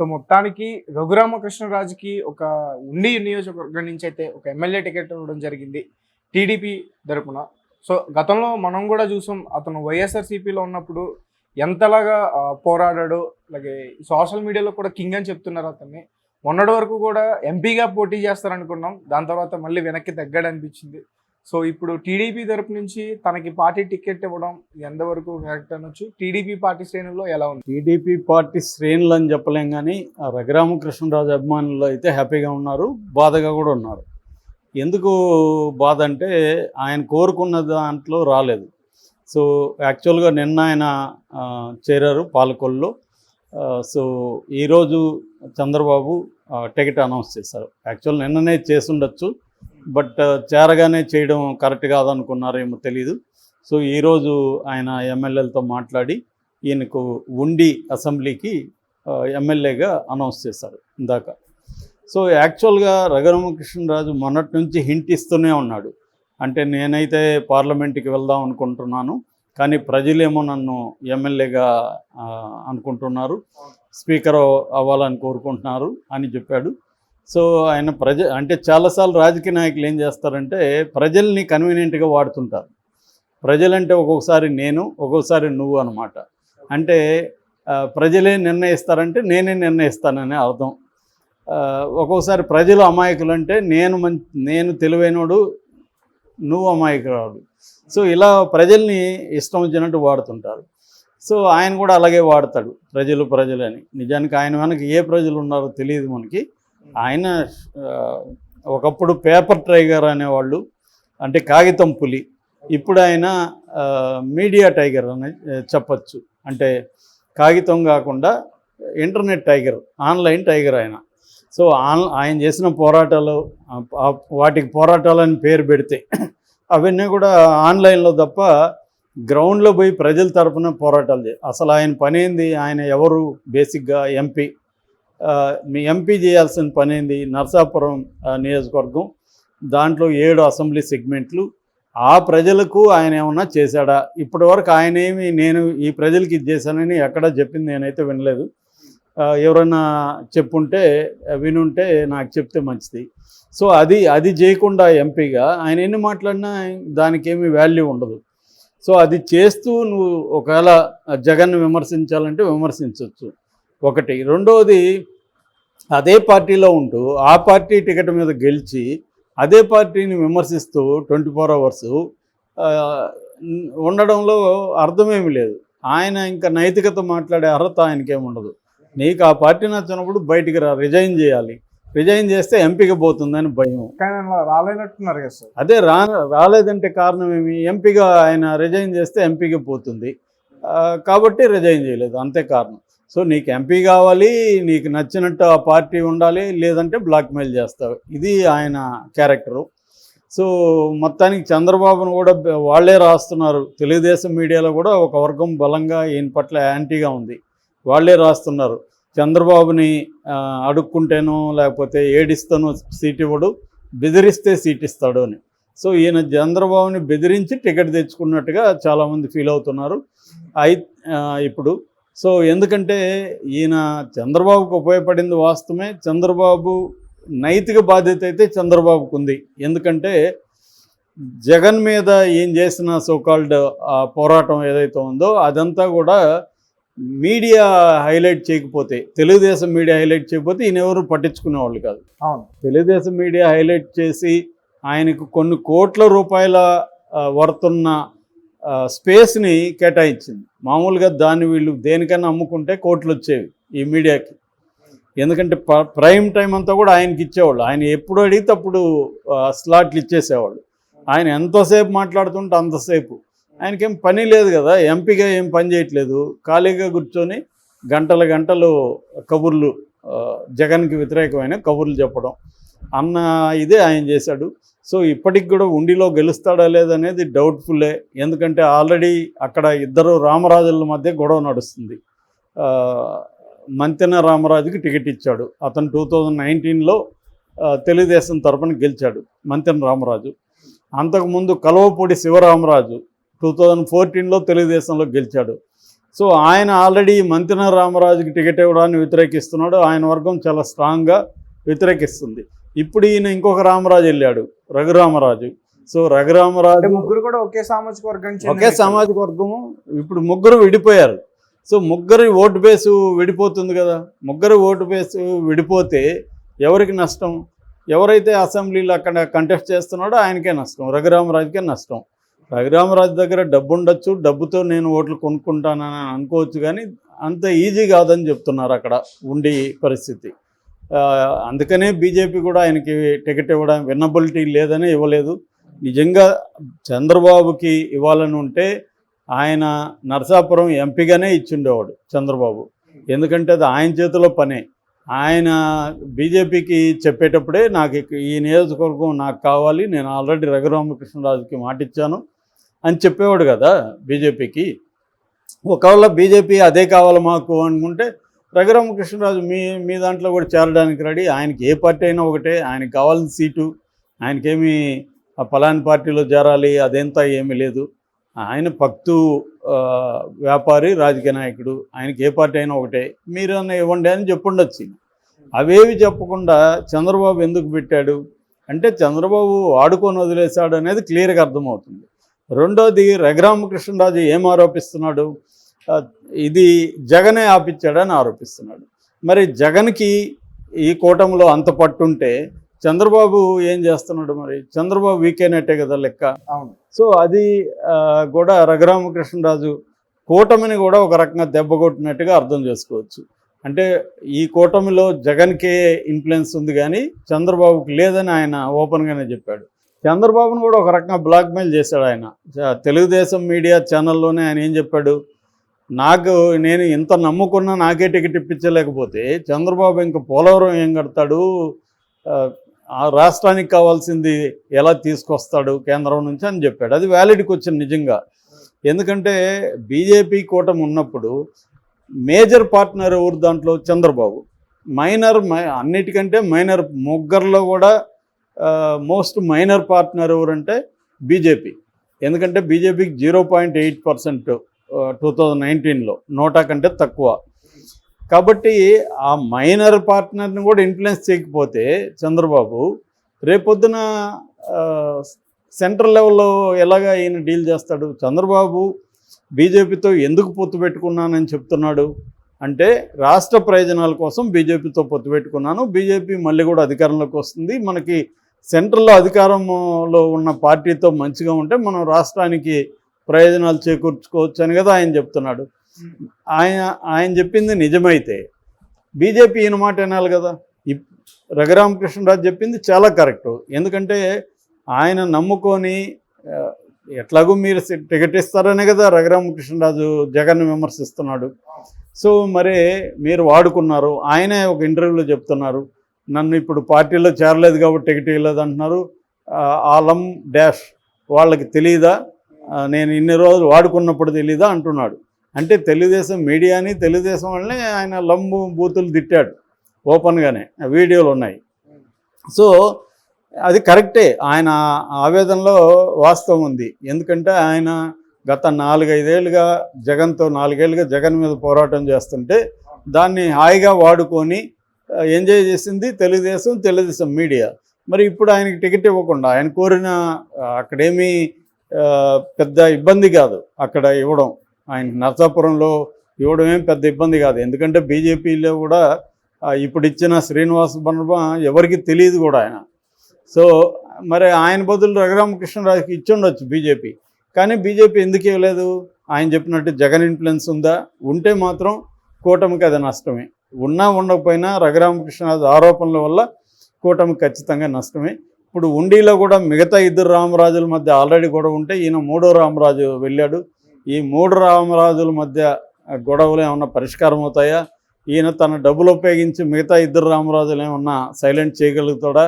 So మొత్తానికి రఘురామకృష్ణరాజుకి ఒక ఉండి నియోజకవర్గం నుంచి అయితే ఒక ఎమ్మెల్యే టికెట్ ఇవ్వడం జరిగింది. టీడీపీ తరపున. సో గతంలో మనం కూడా చూసాం అతను వైఎస్ఆర్సీపీలో ఉన్నప్పుడు ఎంతలాగా పోరాడాడో. అలాగే సోషల్ మీడియాలో కూడా కింగ్ అని చెప్తున్నారు అతన్ని. మొన్నటి వరకు కూడా ఎంపీగా పోటీ చేస్తారనుకున్నాం. దాని తర్వాత మళ్ళీ వెనక్కి తగ్గాడు అనిపించింది సో ఇప్పుడు టీడీపీ తరపు నుంచి తనకి పార్టీ టికెట్ ఇవ్వడం ఎంతవరకు కరెక్ట్ అనొచ్చు? టీడీపీ పార్టీ శ్రేణుల్లో ఎలా ఉంది? టీడీపీ పార్టీ శ్రేణులు అని చెప్పలేం కానీ ఆ రఘురామకృష్ణరాజు అభిమానులు అయితే హ్యాపీగా ఉన్నారు బాధగా కూడా ఉన్నారు. ఎందుకు బాధ అంటే ఆయన కోరుకున్న దాంట్లో రాలేదు. సో యాక్చువల్గా నిన్న ఆయన చేరారు పాలకొల్లో. సో ఈరోజు చంద్రబాబు టికెట్ అనౌన్స్ చేశారు. యాక్చువల్ నిన్ననే చేసుండొచ్చు బట్ చేరగానే చేయడం కరెక్ట్ కాదనుకున్నారేమో తెలీదు. సో ఈరోజు ఆయన ఎమ్మెల్యేలతో మాట్లాడి ఈయనకు ఉండి అసెంబ్లీకి ఎమ్మెల్యేగా అనౌన్స్ చేశారు ఇందాక. సో యాక్చువల్గా రఘురామకృష్ణరాజు మొన్నటి నుంచి హింట్ ఇస్తూనే ఉన్నాడు. అంటే నేనైతే పార్లమెంట్కి వెళ్దాం అనుకుంటున్నాను కానీ ప్రజలేమో నన్ను ఎమ్మెల్యేగా అనుకుంటున్నారు. స్పీకర్ అవ్వాలని కోరుకుంటున్నారు అని చెప్పాడు. సో ఆయన ప్రజ అంటే చాలాసార్లు రాజకీయ నాయకులు ఏం చేస్తారంటే ప్రజల్ని కన్వీనియంట్గా వాడుతుంటారు. ప్రజలంటే ఒక్కొక్కసారి నేను ఒక్కొక్కసారి నువ్వు అనమాట అంటే ప్రజలే నిర్ణయిస్తారంటే నేనే నిర్ణయిస్తానని అర్థం. ఒక్కొక్కసారి ప్రజలు అమాయకులు అంటే నేను మం నేను తెలివైనోడు నువ్వు అమాయకురాడు సో ఇలా ప్రజల్ని ఇష్టం వచ్చినట్టు వాడుతుంటారు. సో ఆయన కూడా అలాగే వాడతాడు ప్రజలు ప్రజలని. నిజానికి ఆయన వెనక ఏ ప్రజలు ఉన్నారో తెలియదు మనకి. ఆయన ఒకప్పుడు పేపర్ టైగర్ అనేవాళ్ళు అంటే కాగితం పులి. ఇప్పుడు ఆయన మీడియా టైగర్ అని చెప్పచ్చు. అంటే కాగితం కాకుండా ఇంటర్నెట్ టైగర్ ఆన్లైన్ టైగర్ ఆయన. సో ఆన్ ఆయన చేసిన పోరాటాలు వాటికి పోరాటాలు వాటికి పోరాటాలని పేరు పెడితే అవన్నీ కూడా ఆన్లైన్లో తప్ప గ్రౌండ్లో పోయి ప్రజల తరపున పోరాటాలు అసలు ఆయన పనేంది? ఆయన ఎవరు? బేసిక్గా ఎంపీ. మీ ఎంపీ చేయాల్సిన పని ఏంది? నర్సాపురం నియోజకవర్గం. దాంట్లో ఏడు అసెంబ్లీ సెగ్మెంట్లు. ఆ ప్రజలకు ఆయన ఏమన్నా చేశాడా? ఇప్పటి వరకు ఆయన ఏమి నేను ఈ ప్రజలకి ఇది చేశానని ఎక్కడా చెప్పింది నేనైతే వినలేదు. ఎవరైనా చెప్పుంటే వినుంటే నాకు చెప్తే మంచిది. సో అది అది చేయకుండా ఎంపీగా ఆయన ఎన్ని మాట్లాడినా దానికి ఏమి వాల్యూ ఉండదు. సో అది చేస్తూ నువ్వు ఒకవేళ జగన్ విమర్శించాలంటే విమర్శించవచ్చు ఒకటి. రెండవది అదే పార్టీలో ఉంటూ ఆ పార్టీ టికెట్ మీద గెలిచి అదే పార్టీని విమర్శిస్తూ ట్వంటీ ఫోర్ అవర్స్ ఉండడంలో అర్థమేమి లేదు. ఆయన ఇంకా నైతికత మాట్లాడే అర్హత ఆయనకేముండదు నీకు ఆ పార్టీ నచ్చినప్పుడు బయటికి రా రిజైన్ చేయాలి. రిజైన్ చేస్తే ఎంపీకి పోతుందని భయం. రాలేనట్టున్నారు కదా సార్. అదే రా రాలేదంటే కారణం ఏమి? ఎంపీగా ఆయన రిజైన్ చేస్తే ఎంపీకి పోతుంది. కాబట్టి రిజైన్ చేయలేదు. అంతే కారణం. సో నీకు ఎంపీ కావాలి నీకు నచ్చినట్టు ఆ పార్టీ ఉండాలి లేదంటే బ్లాక్మెయిల్ చేస్తావు. ఇది ఆయన క్యారెక్టరు. సో మొత్తానికి చంద్రబాబును కూడా వాళ్ళే వాళ్ళే రాస్తున్నారు. తెలుగుదేశం మీడియాలో కూడా ఒక వర్గం బలంగా ఈయన పట్ల యాంటీగా ఉంది. వాళ్ళే రాస్తున్నారు. చంద్రబాబుని అడుక్కుంటేనో లేకపోతే ఏడిస్తానో సీట్ ఇవ్వడు బెదిరిస్తే సీట్ ఇస్తాడు అని. సో ఈయన చంద్రబాబుని బెదిరించి టికెట్ తెచ్చుకున్నట్టుగా చాలామంది ఫీల్ అవుతున్నారు. అయి ఇప్పుడు సో ఎందుకంటే ఈయన చంద్రబాబుకు ఉపయోగపడింది వాస్తవమే. చంద్రబాబు నైతిక బాధ్యత అయితే చంద్రబాబుకు ఉంది ఎందుకంటే జగన్ మీద ఏం చేసిన సోకాల్డ్ పోరాటం ఏదైతే ఉందో అదంతా కూడా మీడియా హైలైట్ చేయకపోతే తెలుగుదేశం మీడియా హైలైట్ చేయకపోతే ఈయన ఎవరు పట్టించుకునేవాళ్ళు కాదు. అవును. తెలుగుదేశం మీడియా హైలైట్ చేసి ఆయనకు కొన్ని కోట్ల రూపాయల వర్తున్న స్పేస్ని కేటాయించింది. మామూలుగా దాన్ని వీళ్ళు దేనికైనా అమ్ముకుంటే కోట్లు వచ్చేవి ఈ మీడియాకి. ఎందుకంటే ప- ప్రైమ్ టైం అంతా కూడా ఆయనకి ఇచ్చేవాళ్ళు. ఆయన ఎప్పుడు అడిగితే అప్పుడు స్లాట్లు ఇచ్చేసేవాళ్ళు. ఆయన ఎంతసేపు మాట్లాడుతుంటే అంతసేపు. ఆయనకేం పని లేదు కదా. ఎంపీగా ఏం పని చేయట్లేదు. ఖాళీగా కూర్చొని గంటల గంటలు కబుర్లు జగన్కి వ్యతిరేకమైన కబుర్లు చెప్పడం. అన్న ఇదే ఆయన చేశాడు. సో ఇప్పటికి కూడా ఉండిలో గెలుస్తాడా లేదనేది డౌట్ఫుల్లే ఎందుకంటే ఆల్రెడీ అక్కడ ఇద్దరు రామరాజుల మధ్య గొడవ నడుస్తుంది. మంతెన రామరాజుకి టికెట్ ఇచ్చాడు. అతను టూ థౌజండ్ నైన్టీన్లో తెలుగుదేశం తరపున గెలిచాడు మంతెన రామరాజు. అంతకుముందు కలవపూడి శివరామరాజు టూ థౌజండ్ ఫోర్టీన్లో తెలుగుదేశంలో గెలిచాడు. సో ఆయన ఆల్రెడీ మంతెన రామరాజుకి టికెట్ ఇవ్వడాన్ని వ్యతిరేకిస్తున్నాడు. ఆయన వర్గం చాలా స్ట్రాంగ్గా వ్యతిరేకిస్తుంది. ఇప్పుడు ఈయన ఇంకొక రామరాజు వెళ్ళాడు రఘురామరాజు. సో రఘురామరాజు ముగ్గురు కూడా ఒకే సామాజిక చెందిన ఒకే. సామాజిక వర్గము. ఇప్పుడు ముగ్గురు విడిపోయారు. సో ముగ్గురు ఓటు బేసు విడిపోతుంది కదా. ముగ్గురు ఓటు బేసు విడిపోతే ఎవరికి నష్టం? ఎవరైతే అసెంబ్లీలో అక్కడ కంటెస్ట్ చేస్తున్నాడో ఆయనకే నష్టం రఘురామరాజుకే నష్టం. రఘురామరాజు దగ్గర డబ్బు ఉండొచ్చు డబ్బుతో నేను ఓట్లు కొనుక్కుంటానని అనుకోవచ్చు కానీ అంత ఈజీ కాదని చెప్తున్నారు అక్కడ ఉండి పరిస్థితి. అందుకనే బీజేపీ కూడా ఆయనకి టికెట్ ఇవ్వడం విన్నబిలిటీ లేదని ఇవ్వలేదు. నిజంగా చంద్రబాబుకి ఇవ్వాలని ఉంటే ఆయన నరసాపురం ఎంపీగానే ఇచ్చిండేవాడు చంద్రబాబు. ఎందుకంటే అది ఆయన చేతిలో పనే. ఆయన బీజేపీకి చెప్పేటప్పుడే నాకు ఈ నియోజకవర్గం నాకు కావాలి నేను ఆల్రెడీ రఘురామకృష్ణరాజుకి మాట ఇచ్చాను అని చెప్పేవాడు కదా బీజేపీకి. ఒకవేళ బీజేపీ అదే కావాలి మాకు అనుకుంటే రఘురామకృష్ణరాజు మీ మీ దాంట్లో కూడా చేరడానికి రెడీ. ఆయనకి ఏ పార్టీ అయినా ఒకటే. ఆయనకి కావాల్సిన సీటు. ఆయనకేమీ ఆ పలాని పార్టీలో చేరాలి అదేంతా ఏమీ లేదు. ఆయన పక్తు వ్యాపారి రాజకీయ నాయకుడు. ఆయనకి ఏ పార్టీ అయినా ఒకటే. మీరు అన్న ఇవ్వండి అని చెప్పుండొచ్చు. అవేవి చెప్పకుండా చంద్రబాబు ఎందుకు పెట్టాడు? అంటే చంద్రబాబు ఆడుకొని వదిలేశాడు అనేది క్లియర్గా అర్థమవుతుంది. రెండోది రఘురామకృష్ణరాజు ఏం ఆరోపిస్తున్నాడు? ఇది జగనే ఆపిచ్చాడని ఆరోపిస్తున్నాడు. మరి జగన్కి ఈ కూటమిలో అంత పట్టుంటే చంద్రబాబు ఏం చేస్తున్నాడు మరి? చంద్రబాబు వీకేనట్టే కదా లెక్క? అవును. సో అది కూడా రఘురామకృష్ణరాజు కూటమిని కూడా ఒక రకంగా దెబ్బ కొట్టినట్టుగా అర్థం చేసుకోవచ్చు. అంటే ఈ కూటమిలో జగన్కే ఇన్ఫ్లుయెన్స్ ఉంది కానీ చంద్రబాబుకి లేదని ఆయన ఓపెన్గానే చెప్పాడు. చంద్రబాబును కూడా ఒక రకంగా బ్లాక్మెయిల్ చేశాడు ఆయన. తెలుగుదేశం మీడియా ఛానల్లోనే ఆయన ఏం చెప్పాడు? నాకు నేను ఇంత నమ్ముకున్నా నాకే టికెట్ ఇప్పించలేకపోతే చంద్రబాబు ఇంకా పోలవరం ఏం కడతాడు? ఆ, రాష్ట్రానికి కావాల్సింది ఎలా తీసుకొస్తాడు కేంద్రం నుంచి అని చెప్పాడు. అది వ్యాలిడ్కి వచ్చింది నిజంగా. ఎందుకంటే బీజేపీ కూటమి ఉన్నప్పుడు మేజర్ పార్ట్నర్ ఎవరు దాంట్లో? చంద్రబాబు. మైనర్ మై అన్నిటికంటే మైనర్ ముగ్గురులో కూడా మోస్ట్ మైనర్ పార్ట్నర్ ఎవరంటే బీజేపీ. ఎందుకంటే బీజేపీకి zero point eight percent two thousand నైన్టీన్లో నోటా కంటే తక్కువ. కాబట్టి ఆ మైనర్ పార్ట్నర్ని కూడా ఇన్ఫ్లుయెన్స్ చేయకపోతే చంద్రబాబు రేపొద్దున సెంట్రల్ లెవెల్లో ఎలాగ ఈయన డీల్ చేస్తాడు? చంద్రబాబు బీజేపీతో ఎందుకు పొత్తు పెట్టుకున్నానని చెప్తున్నాడు? అంటే రాష్ట్ర ప్రయోజనాల కోసం బీజేపీతో పొత్తు పెట్టుకున్నాను. బీజేపీ మళ్ళీ కూడా అధికారంలోకి వస్తుంది. మనకి సెంట్రల్లో అధికారంలో ఉన్న పార్టీతో మంచిగా ఉంటే మనం రాష్ట్రానికి ప్రయోజనాలు చేకూర్చుకోవచ్చు అని కదా ఆయన చెప్తున్నాడు. ఆయన ఆయన చెప్పింది నిజమైతే బీజేపీ ఈయన మాట వినాలి కదా. ఇప్- రఘురామకృష్ణరాజు చెప్పింది చాలా కరెక్ట్. ఎందుకంటే ఆయన నమ్ముకొని ఎట్లాగూ మీరు టికెట్ ఇస్తారనే కదా రఘురామకృష్ణరాజు జగన్ విమర్శిస్తున్నాడు. సో మరి మీరు వాడుకున్నారు. ఆయనే ఒక ఇంటర్వ్యూలో చెప్తున్నారు. నన్ను ఇప్పుడు పార్టీలో చేరలేదు కాబట్టి టికెట్ ఇవ్వలేదు అంటున్నారు. ఆలం డాష్ వాళ్ళకి తెలియదా నేను ఇన్ని రోజులు వాడుకున్నప్పుడు తెలీదా అంటున్నాడు. అంటే తెలుగుదేశం మీడియాని తెలుగుదేశం వాళ్ళని ఆయన లంబు బూతులు తిట్టాడు ఓపెన్గానే వీడియోలు ఉన్నాయి. సో అది కరెక్టే ఆయన ఆవేదనలో వాస్తవం ఉంది. ఎందుకంటే ఆయన గత నాలుగైదేళ్ళుగా జగన్తో నాలుగేళ్ళుగా జగన్ మీద పోరాటం చేస్తుంటే దాన్ని హాయిగా వాడుకొని ఎంజాయ్ చేసింది తెలుగుదేశం తెలుగుదేశం మీడియా. మరి ఇప్పుడు ఆయనకి టికెట్ ఇవ్వకుండా ఆయన కోరిన అక్కడేమీ పెద్ద ఇబ్బంది కాదు అక్కడ ఇవ్వడం. ఆయన నర్సాపురంలో ఇవ్వడం ఏం పెద్ద ఇబ్బంది కాదు. ఎందుకంటే బీజేపీలో కూడా ఇప్పుడు ఇచ్చిన శ్రీనివాస బర్మ ఎవరికి తెలియదు కూడా ఆయన. సో మరి ఆయన బదులు రఘురామకృష్ణరాజుకి ఇచ్చి ఉండొచ్చు బీజేపీ. కానీ బీజేపీ ఎందుకు ఇవ్వలేదు? ఆయన చెప్పినట్టు జగన్ ఇన్ఫ్లుయెన్స్ ఉందా? ఉంటే మాత్రం కూటమికి అది నష్టమే. ఉన్నా ఉండకపోయినా రఘురామకృష్ణరాజు ఆరోపణల వల్ల కూటమి ఖచ్చితంగా నష్టమే. ఇప్పుడు ఉండిలో కూడా మిగతా ఇద్దరు రామరాజుల మధ్య ఆల్రెడీ గొడవ ఉంటే ఈయన మూడో రామరాజు వెళ్ళాడు. ఈ మూడు రామరాజుల మధ్య గొడవలు ఏమన్నా పరిష్కారం అవుతాయా? ఈయన తన డబ్బులు ఉపయోగించి మిగతా ఇద్దరు రామరాజులు ఏమన్నా సైలెంట్ చేయగలుగుతాడా?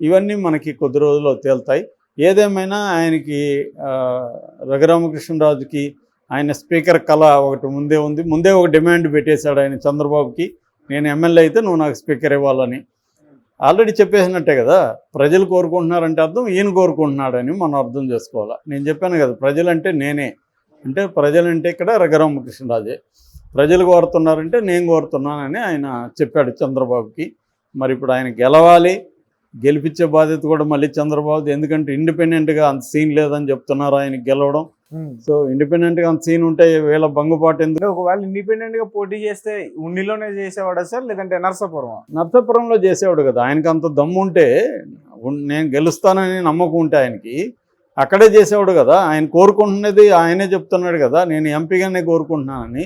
ఇవన్నీ మనకి కొద్ది రోజుల్లో తేలుతాయి. ఏదేమైనా ఆయనకి రఘురామకృష్ణరాజుకి ఆయన స్పీకర్ కళ ఒకటి ముందే ఉంది. ముందే ఒక డిమాండ్ పెట్టేశాడు ఆయన చంద్రబాబుకి. నేను ఎమ్మెల్యే అయితే నువ్వు నాకు స్పీకర్ ఇవ్వాలని. ఆల్రెడీ చెప్పేసినట్టే కదా ప్రజలు కోరుకుంటున్నారంటే అర్థం ఈయన కోరుకుంటున్నాడని మనం అర్థం చేసుకోవాలి? నేను చెప్పాను కదా ప్రజలంటే నేనే. అంటే ప్రజలంటే ఇక్కడ రఘురామకృష్ణరాజే ప్రజలు కోరుతున్నారంటే నేను కోరుతున్నానని ఆయన చెప్పాడు చంద్రబాబుకి. మరి ఇప్పుడు ఆయన గెలవాలి గెలిపించే బాధ్యత కూడా మళ్ళీ చంద్రబాబు ఎందుకంటే ఇండిపెండెంట్గా అంత సీన్ లేదని చెప్తున్నారు ఆయన గెలవడం. సో ఇండిపెండెంట్గా అంత సీన్ ఉంటే వీళ్ళ బంగుపాటు ఎందుకు? ఒకవేళ ఇండిపెండెంట్గా పోటీ చేస్తే ఉండిలోనే చేసేవాడా సార్? లేదంటే నర్సాపురం నర్సాపురంలో చేసేవాడు కదా. ఆయనకి అంత దమ్ము ఉంటే నేను గెలుస్తానని నమ్మకం ఉంటే ఆయనకి. అక్కడే చేసేవాడు కదా. ఆయన కోరుకుంటున్నది ఆయనే చెప్తున్నాడు కదా. నేను ఎంపీగానే కోరుకుంటున్నానని.